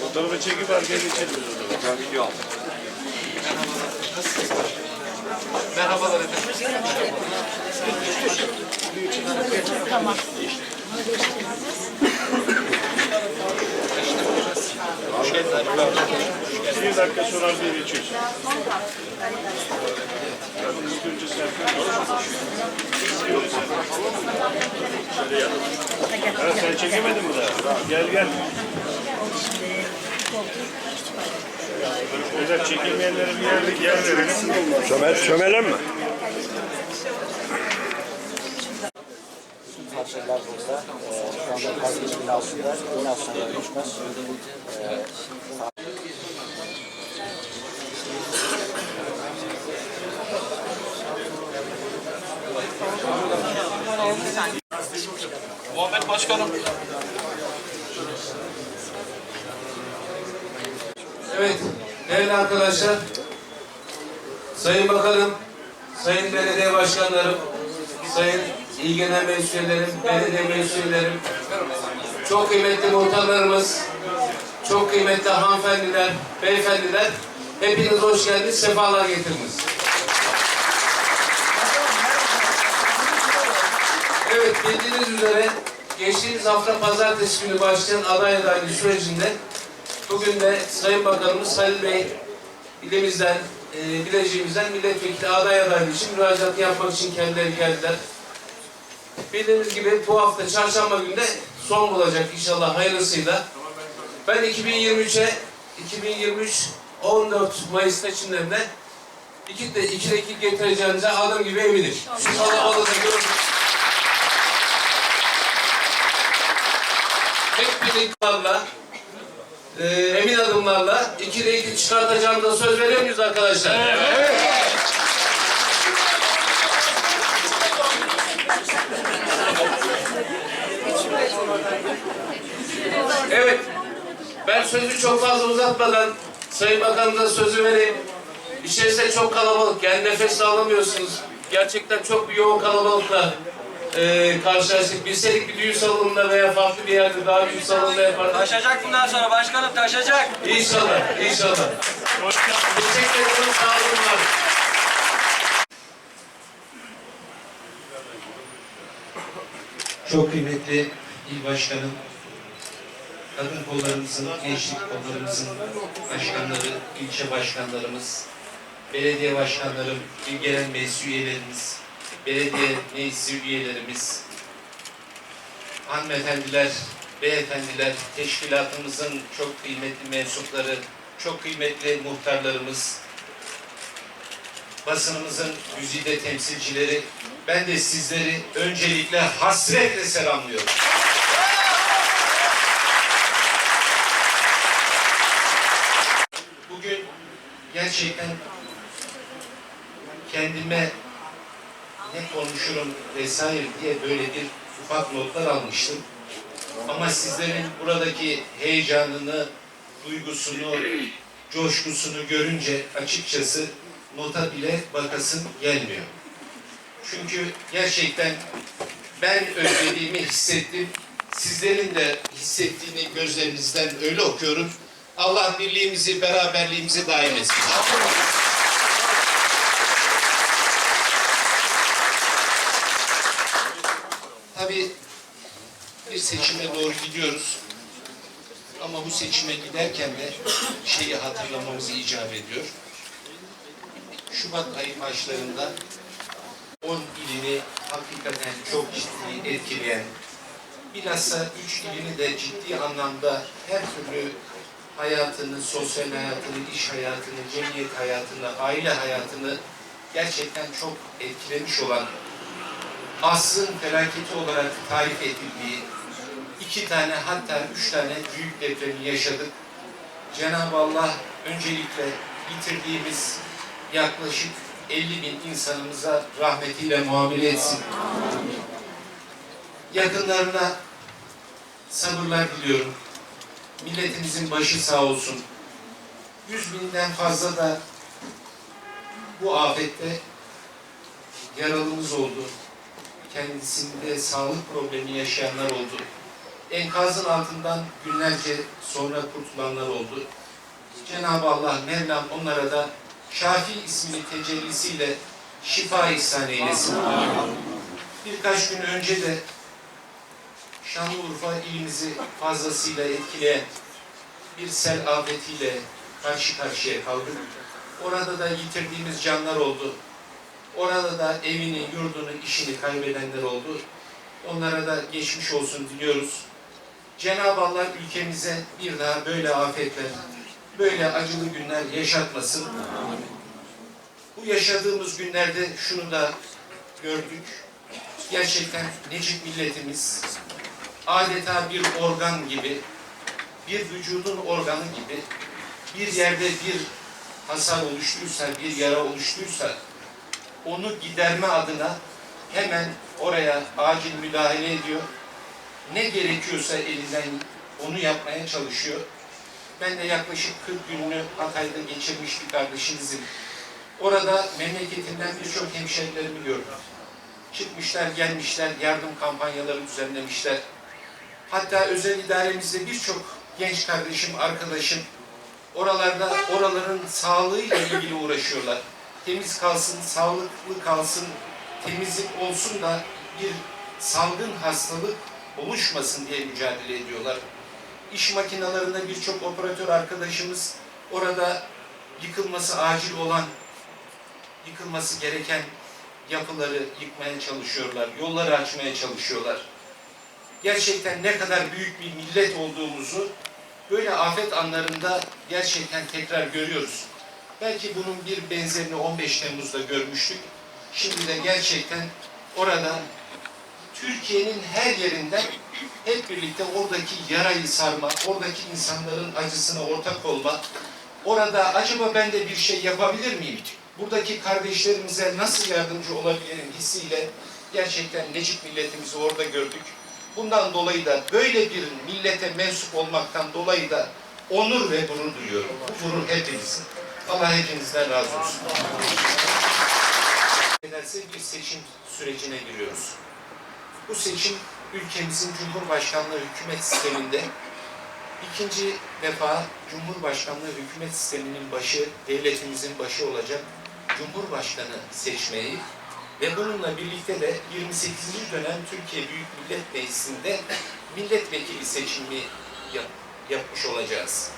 Fotoğrafı çekip arkaya geçelim biz o zaman. Merhabalar efendim. Bir dakika sonra arkaya geçiyorsun. Sen çekemedin mi daha? Gel gel. Beyler çekilmeyenlere bir yerde yer verelim. Çömel, çömelen mi? parçalar burada. Ee, şu anda kardeş binasında binasyonlar geçmez. Muhammed Başkanım. Evet, değerli arkadaşlar, Sayın Bakanım, Sayın Belediye Başkanlarım, Sayın İl Genel Meclislerim, Belediye Meclislerim, çok kıymetli muhtarlarımız, çok kıymetli hanımefendiler, beyefendiler, hepiniz hoş geldiniz, sefalar getirdiniz. Evet, bildiğiniz üzere geçtiğimiz hafta pazartesi günü başlayan aday adaylığı sürecinde Bugün de Sayın Bakanımız Halil Bey ilimizden, e, Bilecik'imizden milletvekili aday adaylığı için müracaat yapmak için kendileri geldiler. Bildiğiniz gibi bu hafta çarşamba günde son bulacak inşallah hayırlısıyla. Ben 2023'e 2023 14 Mayıs seçimlerinde iki de iki dakika getireceğinize adım gibi eminim. Şu kalabalığı görün. Hep birliklerle e, emin adımlarla iki de iki söz veriyor muyuz arkadaşlar? Evet. Evet. Ben sözü çok fazla uzatmadan Sayın Bakanımıza sözü vereyim. İçerisi çok kalabalık. Yani nefes alamıyorsunuz. Gerçekten çok bir yoğun kalabalıkla e, karşılaştık. Bilseydik bir düğün salonunda veya farklı bir yerde daha büyük salonda yapardık. Taşacak bundan sonra başkanım taşacak. İnşallah, inşallah. Teşekkür ederim, sağ olun var. Çok kıymetli il başkanım, kadın kollarımızın, gençlik kollarımızın başkanları, ilçe başkanlarımız, belediye başkanlarım, il genel meclis üyelerimiz, belediye meclisi üyelerimiz, hanımefendiler, beyefendiler, teşkilatımızın çok kıymetli mensupları, çok kıymetli muhtarlarımız, basınımızın güzide temsilcileri, ben de sizleri öncelikle hasretle selamlıyorum. Bugün gerçekten kendime ne konuşurum vesaire diye böyle bir ufak notlar almıştım. Ama sizlerin buradaki heyecanını, duygusunu, coşkusunu görünce açıkçası nota bile bakasın gelmiyor. Çünkü gerçekten ben özlediğimi hissettim. Sizlerin de hissettiğini gözlerinizden öyle okuyorum. Allah birliğimizi, beraberliğimizi daim etsin. Tabii bir seçime doğru gidiyoruz. Ama bu seçime giderken de şeyi hatırlamamız icap ediyor. Şubat ayı başlarında 10 ilini hakikaten çok ciddi etkileyen, bilhassa üç ilini de ciddi anlamda her türlü hayatını, sosyal hayatını, iş hayatını, cemiyet hayatını, aile hayatını gerçekten çok etkilemiş olan asrın felaketi olarak tarif edildiği iki tane hatta üç tane büyük depremi yaşadık. Cenab-ı Allah öncelikle bitirdiğimiz yaklaşık 50 bin insanımıza rahmetiyle muamele etsin. Yakınlarına sabırlar diliyorum. Milletimizin başı sağ olsun. Yüz binden fazla da bu afette yaralımız oldu. Kendisinde sağlık problemi yaşayanlar oldu. Enkazın altından günlerce sonra kurtulanlar oldu. Cenab-ı Allah Mevlam onlara da Şafi ismini tecellisiyle şifa ihsan eylesin. Birkaç gün önce de Şanlıurfa ilimizi fazlasıyla etkileyen bir sel afetiyle karşı karşıya kaldık. Orada da yitirdiğimiz canlar oldu. Orada da evini, yurdunu, işini kaybedenler oldu. Onlara da geçmiş olsun diliyoruz. Cenab-ı Allah ülkemize bir daha böyle afetler, böyle acılı günler yaşatmasın. Bu yaşadığımız günlerde şunu da gördük. Gerçekten Necip milletimiz adeta bir organ gibi, bir vücudun organı gibi bir yerde bir hasar oluştuysa, bir yara oluştuysa onu giderme adına hemen oraya acil müdahale ediyor. Ne gerekiyorsa elinden onu yapmaya çalışıyor. Ben de yaklaşık 40 gününü Hatay'da geçirmiş bir kardeşinizim. Orada memleketinden birçok hemşerilerimi gördüm. Çıkmışlar, gelmişler, yardım kampanyaları düzenlemişler. Hatta özel idaremizde birçok genç kardeşim, arkadaşım oralarda oraların sağlığıyla ilgili uğraşıyorlar. Temiz kalsın, sağlıklı kalsın, temizlik olsun da bir salgın hastalık oluşmasın diye mücadele ediyorlar. İş makinalarında birçok operatör arkadaşımız orada yıkılması acil olan, yıkılması gereken yapıları yıkmaya çalışıyorlar, yolları açmaya çalışıyorlar. Gerçekten ne kadar büyük bir millet olduğumuzu böyle afet anlarında gerçekten tekrar görüyoruz. Belki bunun bir benzerini 15 Temmuz'da görmüştük. Şimdi de gerçekten orada Türkiye'nin her yerinden hep birlikte oradaki yarayı sarma, oradaki insanların acısına ortak olma, orada acaba ben de bir şey yapabilir miyim? Buradaki kardeşlerimize nasıl yardımcı olabilirim hissiyle gerçekten Necip milletimizi orada gördük. Bundan dolayı da böyle bir millete mensup olmaktan dolayı da onur ve gurur duyuyorum. Bu gurur hepimizin. Allah hepinizden razı olsun. Ederse bir seçim sürecine giriyoruz. Bu seçim ülkemizin Cumhurbaşkanlığı hükümet sisteminde ikinci defa Cumhurbaşkanlığı hükümet sisteminin başı, devletimizin başı olacak Cumhurbaşkanı seçmeyi ve bununla birlikte de 28. dönem Türkiye Büyük Millet Meclisi'nde milletvekili seçimi yap- yapmış olacağız.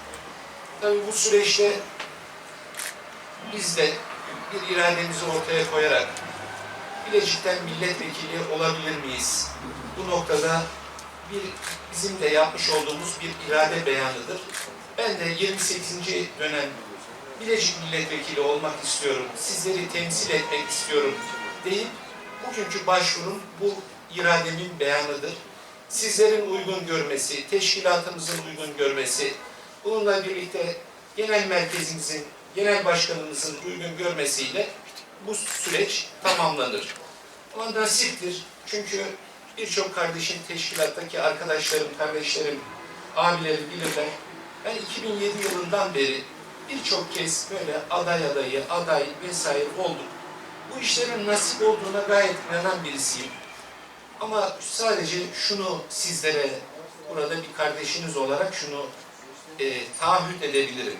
Tabii bu süreçte biz de bir irademizi ortaya koyarak Bilecik'ten milletvekili olabilir miyiz? Bu noktada bir bizim de yapmış olduğumuz bir irade beyanıdır. Ben de 28. dönem Bilecik milletvekili olmak istiyorum, sizleri temsil etmek istiyorum deyip bugünkü başvurum bu irademin beyanıdır. Sizlerin uygun görmesi, teşkilatımızın uygun görmesi, bununla birlikte genel merkezimizin, genel başkanımızın uygun görmesiyle bu süreç tamamlanır. Ama nasiptir. Çünkü birçok kardeşim, teşkilattaki arkadaşlarım, kardeşlerim, abilerim bilirler. Ben 2007 yılından beri birçok kez böyle aday adayı, aday vesaire oldum. Bu işlerin nasip olduğuna gayet inanan birisiyim. Ama sadece şunu sizlere burada bir kardeşiniz olarak şunu e, taahhüt edebilirim.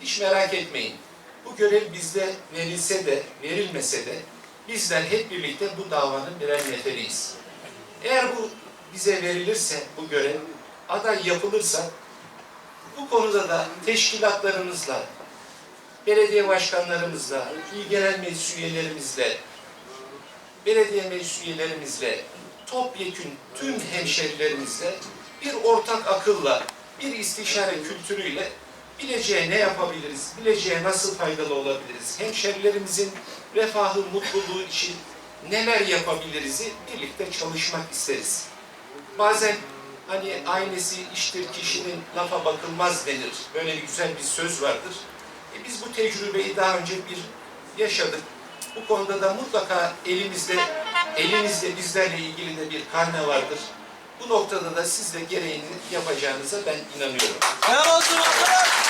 Hiç merak etmeyin. Bu görev bizde verilse de verilmese de bizler hep birlikte bu davanın birer neferiyiz. Eğer bu bize verilirse bu görev aday yapılırsa bu konuda da teşkilatlarımızla, belediye başkanlarımızla, il genel meclis üyelerimizle, belediye meclis üyelerimizle, topyekün tüm hemşerilerimizle bir ortak akılla, bir istişare kültürüyle Bileceğe ne yapabiliriz, bileceğe nasıl faydalı olabiliriz, hemşerilerimizin refahı, mutluluğu için neler yapabiliriz'i birlikte çalışmak isteriz. Bazen hani aynesi iştir kişinin lafa bakılmaz denir. Böyle güzel bir söz vardır. E biz bu tecrübeyi daha önce bir yaşadık. Bu konuda da mutlaka elimizde, elinizde bizlerle ilgili de bir karne vardır. Bu noktada da siz de gereğini yapacağınıza ben inanıyorum. Helal olsun bakalım.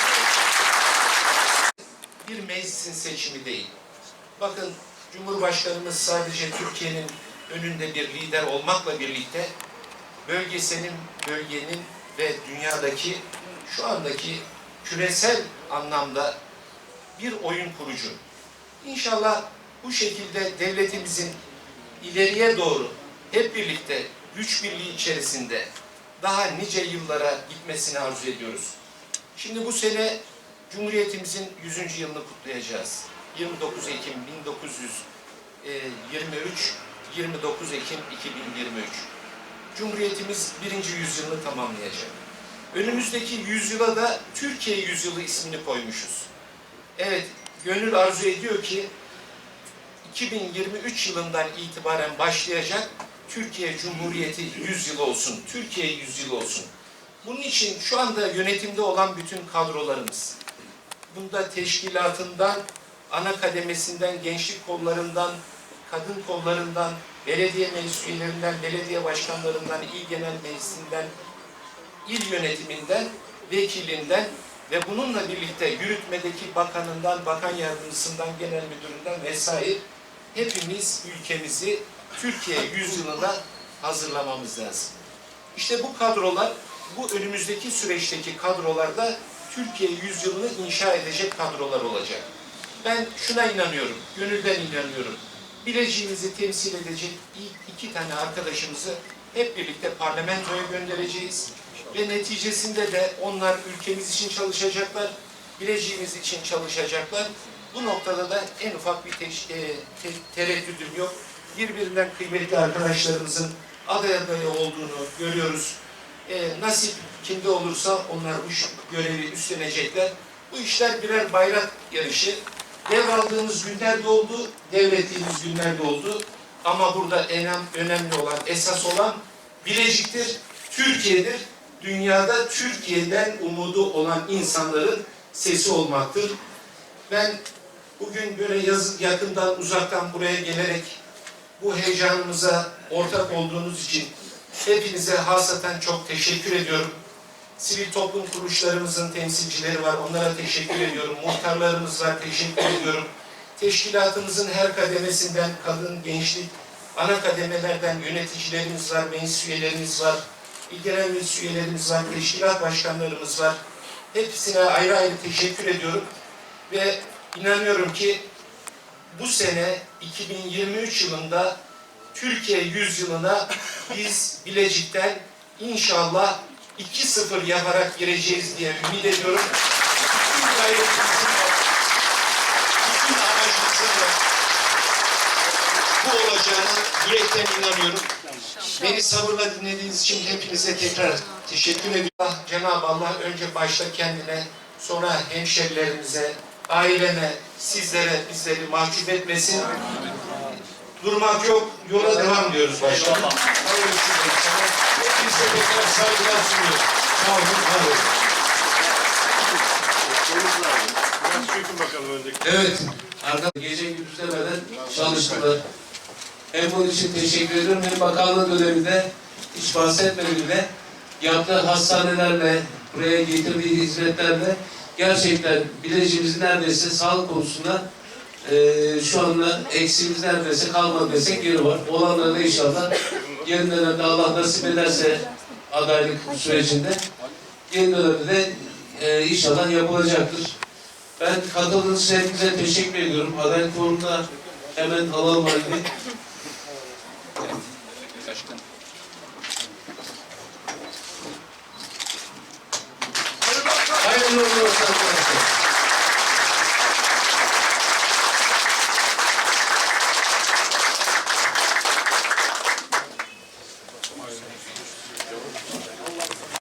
Bir meclisin seçimi değil. Bakın Cumhurbaşkanımız sadece Türkiye'nin önünde bir lider olmakla birlikte bölgesenin, bölgenin ve dünyadaki şu andaki küresel anlamda bir oyun kurucu. İnşallah bu şekilde devletimizin ileriye doğru hep birlikte güç birliği içerisinde daha nice yıllara gitmesini arzu ediyoruz. Şimdi bu sene Cumhuriyetimizin 100. yılını kutlayacağız. 29 Ekim 1923, 29 Ekim 2023. Cumhuriyetimiz birinci yüzyılını tamamlayacak. Önümüzdeki yüzyıla da Türkiye yüzyılı ismini koymuşuz. Evet, gönül arzu ediyor ki 2023 yılından itibaren başlayacak Türkiye Cumhuriyeti 100 yıl olsun, Türkiye 100 yıl olsun. Bunun için şu anda yönetimde olan bütün kadrolarımız, bunda teşkilatından, ana kademesinden, gençlik kollarından, kadın kollarından, belediye meclis belediye başkanlarından, il genel meclisinden, il yönetiminden, vekilinden ve bununla birlikte yürütmedeki bakanından, bakan yardımcısından, genel müdüründen vesaire hepimiz ülkemizi Türkiye yüzyılına hazırlamamız lazım. İşte bu kadrolar, bu önümüzdeki süreçteki kadrolarda Türkiye yüzyılını inşa edecek kadrolar olacak. Ben şuna inanıyorum, gönülden inanıyorum. Bileceğimizi temsil edecek ilk iki tane arkadaşımızı hep birlikte parlamentoya göndereceğiz. Ve neticesinde de onlar ülkemiz için çalışacaklar, bileceğimiz için çalışacaklar. Bu noktada da en ufak bir teş- e, te- tereddüdüm yok. Birbirinden kıymetli arkadaşlarımızın aday adayı olduğunu görüyoruz. E, nasip kimde olursa onlar bu görevi üstlenecekler. Bu işler birer bayrak yarışı. Devraldığımız günler de oldu, devrettiğimiz günler de oldu. Ama burada en önemli olan, esas olan Bilecik'tir, Türkiye'dir. Dünyada Türkiye'den umudu olan insanların sesi olmaktır. Ben bugün böyle yazı, yakından uzaktan buraya gelerek bu heyecanımıza ortak olduğunuz için hepinize hasaten çok teşekkür ediyorum. Sivil toplum kuruluşlarımızın temsilcileri var, onlara teşekkür ediyorum. Muhtarlarımız var, teşekkür ediyorum. Teşkilatımızın her kademesinden kadın, gençlik, ana kademelerden yöneticilerimiz var, meclis üyelerimiz var, il genel meclis üyelerimiz var, teşkilat başkanlarımız var. Hepsine ayrı ayrı teşekkür ediyorum. Ve inanıyorum ki bu sene 2023 yılında Türkiye yüzyılına biz Bilecik'ten inşallah 2-0 yaparak gireceğiz diye ümit ediyorum. Bütün gayretimizin bütün amacımızın bu olacağına yürekten inanıyorum. Beni sabırla dinlediğiniz için hepinize tekrar teşekkür ediyorum. Cenab-ı Allah önce başta kendine, sonra hemşerilerimize, aileme, sizlere, bizleri mahcup etmesin. Durmak yok, yola devam diyoruz başkanım. Hepinize tekrar saygılar sunuyorum. Sağ olun, var olun. Biraz çökün bakalım öndeki. Evet, arka gece gündüz demeden çalıştılar. Hem bunun için teşekkür ediyorum. Hem bakanlık döneminde hiç bahsetmedi bile yaptığı hastanelerle, buraya getirdiği hizmetlerle gerçekten Bilecik'imiz neredeyse sağlık konusunda eee şu anda eksiğimiz neredeyse kalmadı desek yeri var. Olanları da inşallah yeni dönemde Allah nasip ederse adaylık sürecinde yeni dönemde de eee, inşallah yapılacaktır. Ben katıldığınız hepinize teşekkür ediyorum. Adalet uğruna hemen alalım halini.